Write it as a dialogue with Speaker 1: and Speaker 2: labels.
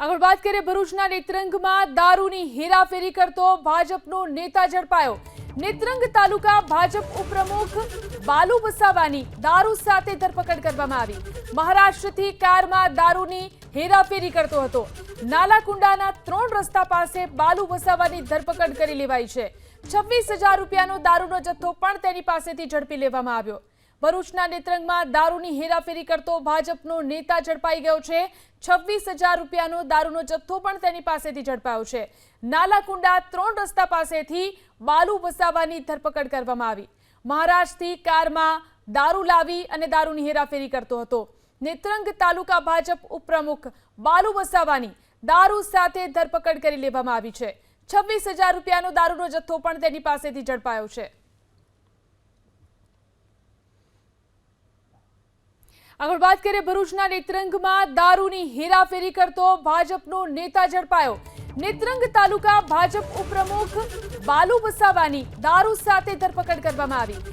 Speaker 1: આગળ વાત કરીએ ભરૂચના નેત્રંગમાં દારૂની હેરાફેરી કરતો ભાજપનો નેતા ઝડપાયો. નેત્રંગ તાલુકા ભાજપ ઉપપ્રમુખ બાલુ વસાવાની દારૂ સાથે ધરપકડ કરવામાં આવી. મહારાષ્ટ્રથી કારમાં દારૂની હેરાફેરી કરતો હતો. નાલાકુંડાના ત્રણ રસ્તા પાસે બાલુ વસાવાની ધરપકડ કરી લેવાઈ છે. છવ્વીસ હજાર રૂપિયાનો દારૂનો જથ્થો પણ તેની પાસેથી ઝડપી લેવામાં આવ્યો. ભરૂચના નેત્રંગમાં દારૂની હેરાફેરી કરતો ભાજપનો નેતા ઝડપાઈ ગયો છે. છવ્વીસ હજાર રૂપિયાનો દારૂનો જથ્થો પણ તેની પાસેથી ઝડપાયો છે. નાલાકુંડા ત્રણ રસ્તા પાસેથી બાલુ વસાવાની ધરપકડ કરવામાં આવી. મહારાષ્ટ્રથી કારમાં દારૂ લાવી અને દારૂની હેરાફેરી કરતો હતો. નેત્રંગ તાલુકા ભાજપ ઉપપ્રમુખ બાલુ વસાવાની દારૂ સાથે ધરપકડ કરી લેવામાં આવી છે. છવ્વીસ હજાર રૂપિયાનો દારૂનો જથ્થો પણ તેની પાસેથી ઝડપાયો છે. આગળ વાત કરીએ ભરૂચના નેત્રંગમાં દારૂની હેરાફેરી કરતો ભાજપનો નેતા ઝડપાયો. નેત્રંગ તાલુકા ભાજપ ઉપપ્રમુખ બાલુ વસાવાની દારૂ સાથે ધરપકડ કરવામાં આવી.